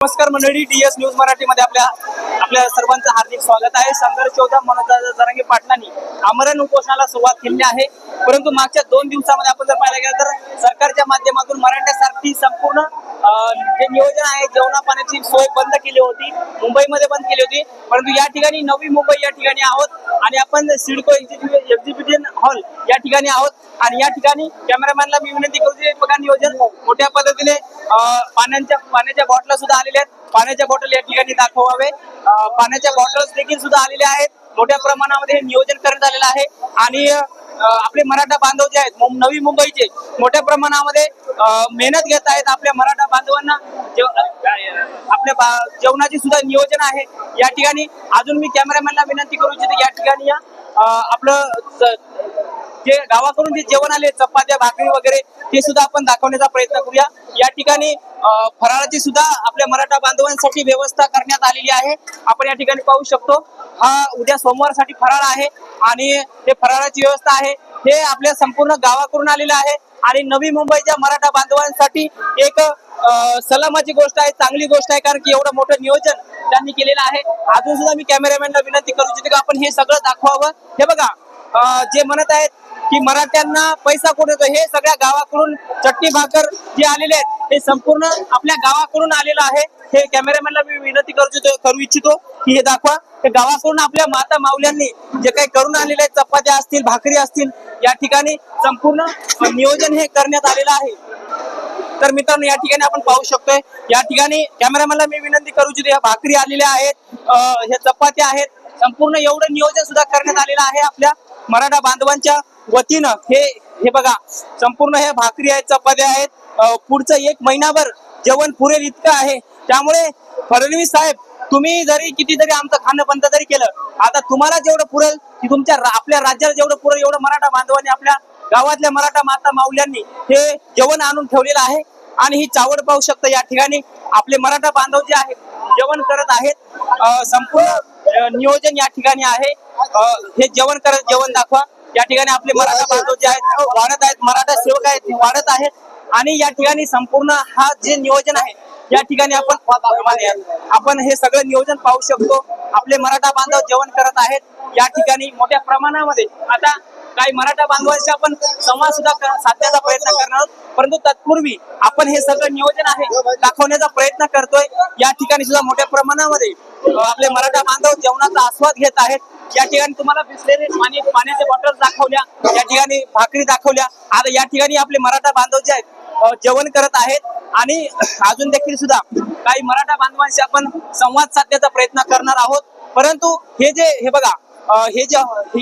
नमस्कार मंडळी DS news मराठीमध्ये आपल्या आपल्या सर्वांचं हार्दिक स्वागत आहे. संघर्ष योद्धा मनोज जरांगे पाटलांनी आमरण उपोषणाला सुरुवात केली आहे. परंतु मागच्या दोन दिवसामध्ये आपण जर पाहायला गेलं तर सरकारच्या माध्यमातून ती संपूर्ण जे नियोजन आहे जेवणा पाण्याची सोय बंद केली होती. मुंबईमध्ये बंद केली होती. परंतु या ठिकाणी नवी मुंबई या ठिकाणी आहोत. आणि आपण सिडको एक्झिबिशन हॉल या ठिकाणी आहोत. आणि या ठिकाणी कॅमेरामॅनला मी विनंती करू की बघा नियोजन. मोठ्या पद्धतीने पाण्याच्या पाण्याच्या बॉटला सुद्धा आलेल्या आहेत. पाण्याच्या बॉटल या ठिकाणी दाखवावे. पाण्याच्या बॉटल्स देखील सुद्धा आलेल्या आहेत. मोठ्या प्रमाणामध्ये हे नियोजन करण्यात आलेलं आहे. आणि आपले मराठा बांधव जे आहेत नवी मुंबईचे मोठ्या प्रमाणामध्ये मेहनत घेत आहेत आपल्या मराठा बांधवांना. आपल्या जेवणाची सुद्धा नियोजन आहे. या ठिकाणी अजून मी कॅमेरामॅनला विनंती करू इच्छिते या ठिकाणी या. आपलं जे गावाकडून जे जेवण आले चपात्या भाकरी वगैरे ते सुद्धा आपण दाखवण्याचा प्रयत्न करूया. या ठिकाणी फराळाची सुद्धा आपल्या मराठा बांधवांसाठी व्यवस्था करण्यात आलेली आहे. आपण या ठिकाणी पाहू शकतो. हा उद्या सोमवारसाठी फराळ आहे आणि हे फराळाची व्यवस्था आहे. हे आपल्या संपूर्ण गावाकडून आलेलं आहे आणि नवी मुंबईच्या मराठा बांधवांसाठी एक सलामाची गोष्ट आहे चांगली गोष्ट आहे कारण की एवढं मोठं नियोजन त्यांनी केलेलं आहे. अजून सुद्धा मी कॅमेरामॅनला विनंती करू इच्छितो की आपण हे सगळं दाखवावं. हे बघा जे म्हणत आहेत की मराठ्यांना पैसा कोण येतो हे सगळ्या गावाकडून चटणी भाकर जे आलेले आहेत हे संपूर्ण आपल्या गावाकडून आलेलं आहे. हे कॅमेरामॅनला मी विनंती करू इच्छितो करू इच्छितो की हे दाखवा. हे गावाकडून आपल्या माता माऊल्यांनी जे काही करून आलेले आहेत चपात्या असतील भाकरी असतील या ठिकाणी संपूर्ण नियोजन हे करण्यात आलेलं आहे. तर मित्रांनो या ठिकाणी आपण पाहू शकतोय. या ठिकाणी कॅमेरामॅनला मी विनंती करू इच्छितो या भाकरी आलेल्या आहेत हे ह्या चपात्या आहेत. संपूर्ण एवढं नियोजन सुद्धा करण्यात आलेलं आहे आपल्या मराठा बांधवांच्या वतीनं हे हे बघा संपूर्ण हे भाकरी आहेत चपात्या आहेत. पुढचं एक महिनाभर जेवण पुरेल इतकं आहे. त्यामुळे फडणवीस साहेब तुम्ही जरी किती जरी आमचं खाणं बंद जरी केलं आता तुम्हाला जेवढं पुरेल की तुमच्या आपल्या राज्याला जेवढं पुरेल एवढं मराठा बांधवांनी आपल्या गावातल्या मराठा माता माऊल्यांनी हे जेवण आणून ठेवलेलं आहे. आणि ही चावड पाहू शकता या ठिकाणी आपले मराठा बांधव जे आहेत जेवण करत आहेत. संपूर्ण नियोजन या ठिकाणी आहे. हे जेवण करत जेवण दाखवा. या ठिकाणी आपले मराठा बांधव जे आहेत वाढत आहेत मराठा सेवक आहेत ते वाढत आहेत. आणि या ठिकाणी संपूर्ण हा जे नियोजन आहे या ठिकाणी आपण आपण हे सगळं नियोजन पाहू शकतो. आपले मराठा बांधव जेवण करत आहेत. या ठिकाणी मोठ्या प्रमाणामध्ये आता काही मराठा बांधवांशी आपण संवाद सुद्धा साधण्याचा प्रयत्न करणार आहोत. परंतु तत्पूर्वी आपण हे सगळं नियोजन आहे दाखवण्याचा प्रयत्न करतोय. या ठिकाणी सुद्धा मोठ्या प्रमाणामध्ये आपले मराठा बांधव जेवणाचा आस्वाद घेत आहेत. या ठिकाणी तुम्हाला बिसलेले पाणी पाण्याच्या बॉटल दाखवल्या या ठिकाणी भाकरी दाखवल्या. आता या ठिकाणी आपले मराठा बांधव जे आहेत जेवण करत आहेत. आणि अजून देखील सुद्धा काही मराठा बांधवांशी आपण संवाद साधण्याचा प्रयत्न करणार आहोत. परंतु हे जे हे बघा हे जे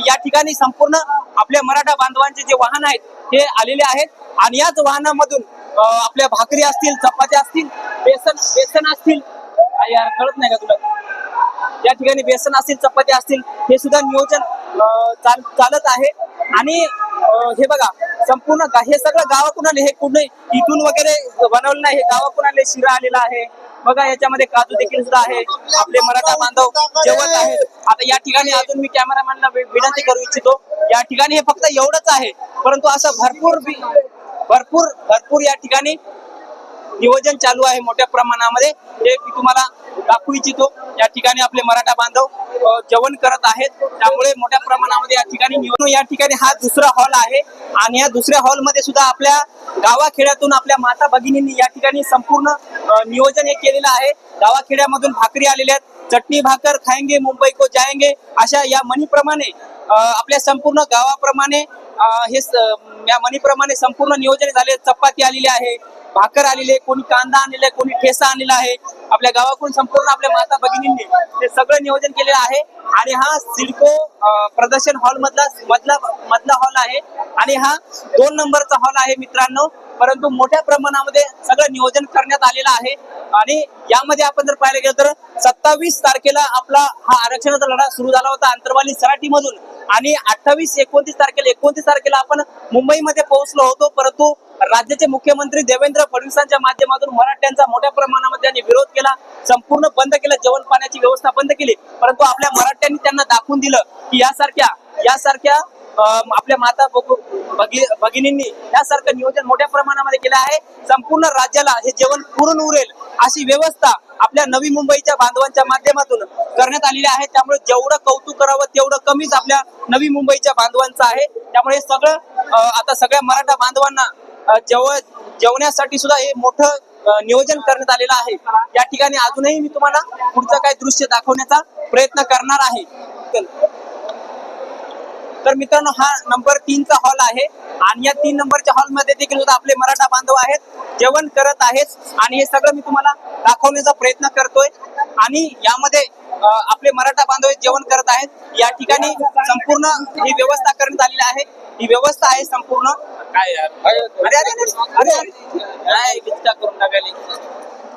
या ठिकाणी संपूर्ण आपल्या मराठा बांधवांचे जे वाहन आहेत हे आलेले आहेत. आणि याच वाहनामधून आपल्या भाकरी असतील चपात्या असतील बेसन बेसन असतील. यार कळत नाही का तुला? या ठिकाणी बेसन असतील चपात्या असतील हे सुद्धा नियोजन चालत आहे. आणि हे बघा संपूर्ण हे सगळं गावाकडून आले हे कुठे इथून वगैरे बनवलं नाही हे गावाकडून आले शिरा आलेला आहे. बघा याच्यामध्ये काजू देखील सुद्धा आहे. आपले मराठा बांधव जेवत आहेत. आता या ठिकाणी अजून मी कॅमेरामॅनला विनंती करू इच्छितो या ठिकाणी हे फक्त एवढंच आहे. परंतु असं भरपूर भरपूर भरपूर या ठिकाणी नियोजन चालू आहे मोठ्या प्रमाणामध्ये. हे मी तुम्हाला दाखवू इच्छितो. या ठिकाणी आपले मराठा बांधव जेवण करत आहेत. त्यामुळे मोठ्या प्रमाणामध्ये या ठिकाणी निवडणूक या ठिकाणी हा दुसरा हॉल आहे. आणि या दुसऱ्या हॉलमध्ये सुद्धा आपल्या गावाखेड्यातून आपल्या माता भगिनींनी या ठिकाणी संपूर्ण नियोजन हे केलेलं आहे. गावाखेड्यामधून भाकरी आलेल्या आहेत. चटणी भाकर खाएंगे मुंबई को जायंगे अशा या मनीप्रमाणे आपल्या संपूर्ण गावाप्रमाणे हे या मनीप्रमाणे संपूर्ण नियोजन झाले. चपाती आलेली आहे. भाकर आलेली आहे कोणी कांदा आणलेला आहे कोणी ठेसा आणलेला आहे. आपल्या गावाकडून संपूर्ण आपल्या माता भगिनींनी ते सगळं नियोजन केलेलं आहे. आणि हा सिडको प्रदर्शन हॉल मधला मधला मधला हॉल आहे. आणि हा दोन नंबरचा हॉल आहे मित्रांनो. परंतु मोठ्या प्रमाणामध्ये सगळं नियोजन करण्यात आलेलं आहे. आणि यामध्ये आपण जर पाहायला गेलं तर सत्तावीस तारखेला आपला हा आरक्षणाचा लढा सुरू झाला होता अंतरवाली सराठी मधून आणि अठ्ठावीस एकोणतीस तारखेला एकोणतीस तारखेला आपण मुंबईमध्ये पोहोचलो होतो. परंतु राज्याचे मुख्यमंत्री देवेंद्र फडणवीसांच्या माध्यमातून मराठ्यांचा मोठ्या प्रमाणामध्ये त्यांनी विरोध केला संपूर्ण बंद केला जेवण पाण्याची व्यवस्था बंद केली. परंतु आपल्या मराठ्यांनी त्यांना दाखवून दिलं की यासारख्या यासारख्या आपल्या माता भगिनींनी यासारखं नियोजन मोठ्या प्रमाणामध्ये केलं आहे. संपूर्ण राज्याला हे जेवण पुरून उरेल अशी व्यवस्था आपल्या नवी मुंबईच्या बांधवांच्या माध्यमातून करण्यात आलेली आहे. त्यामुळे जेवढं कौतुक करावं तेवढं कमीच आपल्या नवी मुंबईच्या बांधवांचं आहे. त्यामुळे हे सगळं आता सगळ्या मराठा बांधवांना जेव जेवण्यासाठी सुद्धा हे मोठं नियोजन करण्यात आलेलं आहे. या ठिकाणी अजूनही मी तुम्हाला पुढचं काही दृश्य दाखवण्याचा प्रयत्न करणार आहे. तर मित्रांनो हा नंबर तीनचा हॉल आहे. आणि या तीन नंबरच्या हॉलमध्ये देखील सुद्धा आपले मराठा बांधव आहेत. जेवण करत आहेत. आणि हे सगळं मी तुम्हाला दाखवण्याचा प्रयत्न करतोय. आणि यामध्ये आपले मराठा बांधव जेवण करत आहेत. या ठिकाणी संपूर्ण ही व्यवस्था करण्यात आलेली आहे. ही व्यवस्था आहे संपूर्ण. काय अरे अरे अरे, करून टाकायला?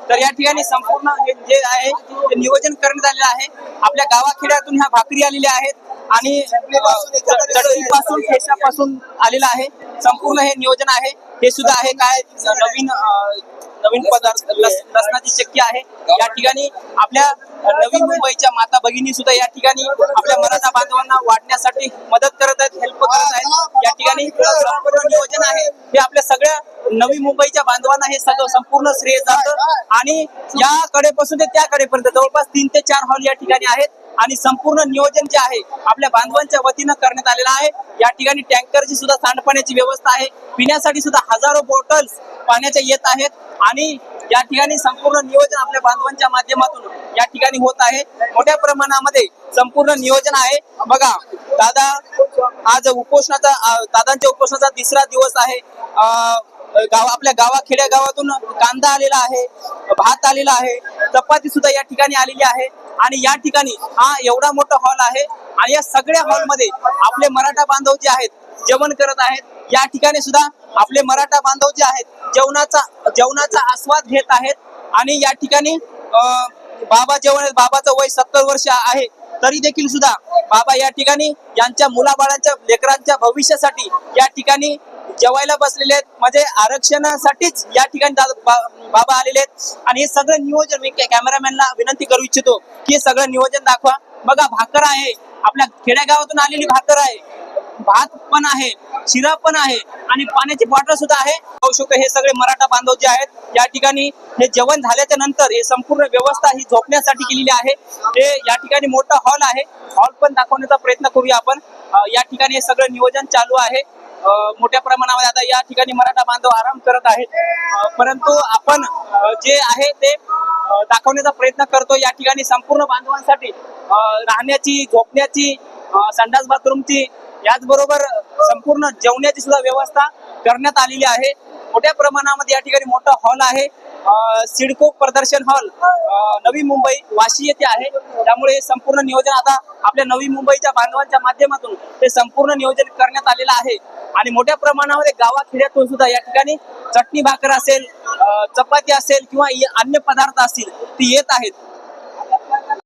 तर या ठिकाणी संपूर्ण हे जे आहे ते नियोजन करण्यात आलेलं आहे. आपल्या गावाखेड्यातून ह्या भाकरी आलेल्या आहेत. आणि पासून ठेच्यापासून आलेलं आहे. संपूर्ण हे नियोजन आहे. हे सुद्धा आहे. काय नवीन नवीन पदार्थ लस- लसणाची चक्की आहे. या ठिकाणी आपल्या नवी मुंबईच्या माता भगिनी सुद्धा या ठिकाणी आपल्या मराठा बांधवांना वाढण्यासाठी मदत करत आहेत हेल्प करत आहेत. या ठिकाणी संपूर्ण नियोजन आहे. हे आपल्या सगळ्या नवी मुंबईच्या बांधवांना हे सगळं संपूर्ण श्रेय जातं. आणि या कडेपासून ते त्या कडेपर्यंत जवळपास तीन ते चार हॉल या ठिकाणी आहेत. आणि संपूर्ण नियोजन जे आहे आपल्या बांधवांच्या वतीनं करण्यात आलेलं आहे. या ठिकाणी टँकरची सुद्धा सांडपाण्याची व्यवस्था आहे. पिण्यासाठी सुद्धा हजारो बॉटल्स पाण्याच्या येत आहेत. आणि या ठिकाणी संपूर्ण नियोजन आपल्या बांधवांच्या माध्यमातून या ठिकाणी होत आहे. मोठ्या प्रमाणामध्ये संपूर्ण नियोजन आहे. बघा दादा आज उपोषणाचा दादांच्या उपोषणाचा तिसरा दिवस आहे. गाव आपल्या गावा खेड्या गावातून कांदा आलेला आहे भात आलेला आहे चपाती सुद्धा या ठिकाणी आलेली आहे. आणि या ठिकाणी हा एवढा मोठा हॉल आहे आणि या सगळ्या हॉलमध्ये आपले मराठा बांधव जे आहेत जेवण करत आहेत या ठिकाणी सुद्धा आपले मराठा बांधव जे आहेत जेवणाचा जेवणाचा आस्वाद घेत आहेत. आणि या ठिकाणी बाबा जेवण बाबाचं वय सत्तर वर्ष आहे तरी देखील सुद्धा बाबा या ठिकाणी यांच्या मुलाबाळांच्या लेकरांच्या भविष्यासाठी या ठिकाणी जेवायला बसलेले आहेत. म्हणजे आरक्षणासाठीच या ठिकाणी बाबा आलेले आहेत. आणि हे सगळं नियोजन मी कॅमेरामॅनला विनंती करू इच्छितो की हे सगळं नियोजन दाखवा. बघा भाकर आहे. आपल्या खेड्यागावातून आलेली भाकर आहे. भात पण आहे शिरा पण आहे आणि पाण्याची बॉटल सुद्धा आहे. पाहू शकतो हे सगळे मराठा बांधव जे आहेत या ठिकाणी हे जेवण झाल्याच्यानंतर हे संपूर्ण व्यवस्था ही झोपण्यासाठी केलेली आहे. हे या ठिकाणी मोठा हॉल आहे. हॉल पण दाखवण्याचा प्रयत्न करूया आपण. या ठिकाणी हे सगळं नियोजन चालू आहे. मोठ्या प्रमाणामध्ये आता या ठिकाणी मराठा बांधव आराम करत आहेत. परंतु आपण जे आहे ते दाखवण्याचा प्रयत्न करतो. या ठिकाणी संपूर्ण बांधवांसाठी राहण्याची झोपण्याची संडास बाथरूमची याचबरोबर संपूर्ण जेवण्याची सुद्धा व्यवस्था करण्यात आलेली आहे. मोठ्या प्रमाणामध्ये या ठिकाणी मोठा हॉल आहे. सिडको प्रदर्शन हॉल नवी मुंबई वाशी येथे आहे. त्यामुळे संपूर्ण नियोजन आता आपल्या नवी मुंबईच्या बांधवांच्या माध्यमातून ते संपूर्ण नियोजन करण्यात आलेलं आहे. आणि मोठ्या प्रमाणामध्ये गावाखेड्यातून सुद्धा या ठिकाणी चटणी भाकर असेल चपाती असेल किंवा अन्य पदार्थ असतील ती येत आहेत.